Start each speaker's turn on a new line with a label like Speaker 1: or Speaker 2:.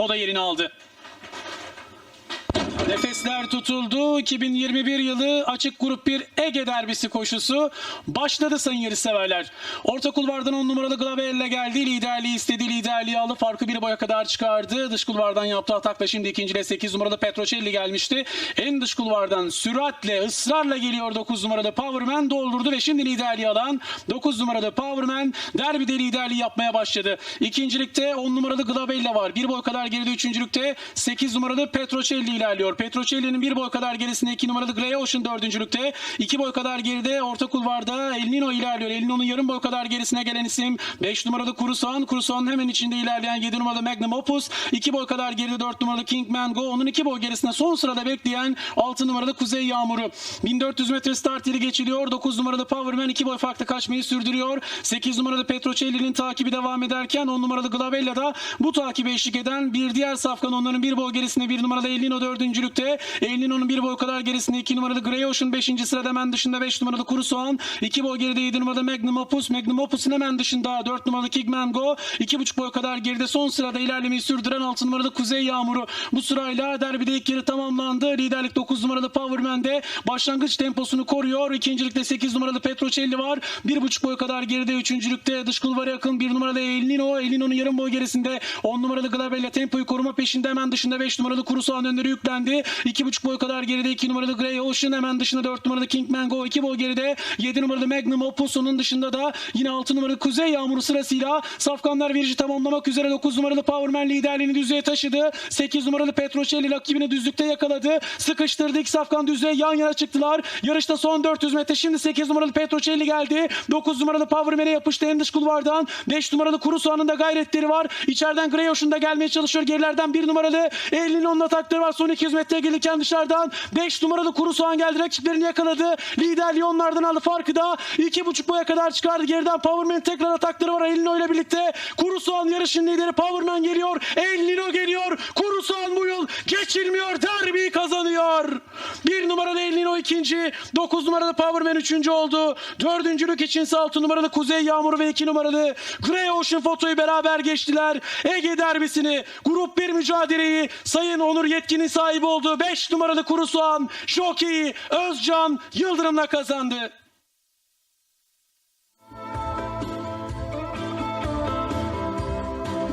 Speaker 1: O da yerini aldı. Nefesler tutuldu. 2021 yılı açık grup 1 Ege derbisi koşusu başladı sayın yarışseverler. Orta kulvardan 10 numaralı Glavelle geldi. Liderliği istedi. Liderliği aldı. Farkı bir boya kadar çıkardı. Dış kulvardan yaptığı atakla şimdi ikinciliğe 8 numaralı Petrocelli gelmişti. En dış kulvardan süratle, ısrarla geliyor 9 numaralı Powerman doldurdu ve şimdi liderliği alan 9 numaralı Powerman derbide liderliği yapmaya başladı. İkincilikte 10 numaralı Glavelle var. Bir boy kadar geride üçüncülükte 8 numaralı Petrocelli ilerliyor. Petrocelli'nin bir boy kadar gerisinde 2 numaralı Grey Ocean dördüncülükte. 2 boy kadar geride orta kulvarda El Nino ilerliyor. El Nino'nun yarım boy kadar gerisine gelen isim 5 numaralı Kurusan. Kurusan'ın hemen içinde ilerleyen 7 numaralı Magnum Opus. 2 boy kadar geride 4 numaralı King Mango. Onun 2 boy gerisinde son sırada bekleyen 6 numaralı Kuzey Yağmuru. 1400 metre start yeri geçiliyor. 9 numaralı Powerman 2 boy farklı kaçmayı sürdürüyor. 8 numaralı Petrocelli'nin takibi devam ederken 10 numaralı Glavella da bu takibe eşlik eden bir diğer safkan onların bir boy gerisinde 1 numaralı El Nino dördüncülükte. El bir boy kadar gerisinde 2 numaralı Grey Ocean 5. sırada hemen dışında 5 numaralı Kuru Soğan. 2 boy geride 7 numaralı Magnum Opus. Magnum Opus'un hemen dışında 4 numaralı King Mango. 2,5 boy kadar geride son sırada ilerlemeyi sürdüren 6 numaralı Kuzey Yağmuru. Bu sırayla derbide ilk yarı tamamlandı. Liderlik 9 numaralı Powerman'de başlangıç temposunu koruyor. İkincilikte 8 numaralı Petrocelli var. 1,5 boy kadar geride. Üçüncülükte dış kulvara yakın 1 numaralı El Nino. Yarım boy gerisinde 10 numaralı Glabella tempoyu koruma peşinde hemen dışında 5 numaralı Kuru Soğan önleri yüklendi. 2,5 boy kadar geride 2 numaralı Grey Ocean hemen dışında 4 numaralı King Mango 2 boy geride 7 numaralı Magnum Opus onun dışında da yine 6 numaralı Kuzey Yağmuru sırasıyla Safkanlar virajı tamamlamak üzere 9 numaralı Powerman liderliğini düzlüğe taşıdı. 8 numaralı Petrocelli rakibini düzlükte yakaladı. Sıkıştırdı. İki Safkan düzlüğe yan yana çıktılar. Yarışta son 400 metre. Şimdi 8 numaralı Petrocelli geldi. 9 numaralı Powerman'e yapıştı en dış kulvardan. 5 numaralı Kuru Soğan'ın da gayretleri var. İçeriden Grey Ocean da gelmeye çalışıyor. Gerilerden 1 numaralı Elinin atakları var. Son 200 metre gelirken dışarıdan 5 numaralı Kuru Soğan geldi. Rakiplerini yakaladı. Liderliği onlardan aldı. Farkı da 2,5 boya kadar çıkardı. Geriden Powerman tekrar atakları var. Elino ile birlikte. Kuru Soğan yarışın lideri. Powerman geliyor. Elino geliyor. Kuru Soğan bu yıl geçilmiyor. Derbiyi kazanıyor. 1 numaralı Elino ikinci. 9 numaralı Powerman üçüncü oldu. Dördüncülük için 6 numaralı Kuzey Yağmuru ve 2 numaralı Grey Ocean fotoyu beraber geçtiler. Ege derbisini, grup 1 mücadeleyi Sayın Onur Yetkin'in sahibi olduğu 5 numaralı Kuru Soğan, Jockey Özcan Yıldırım'la kazandı.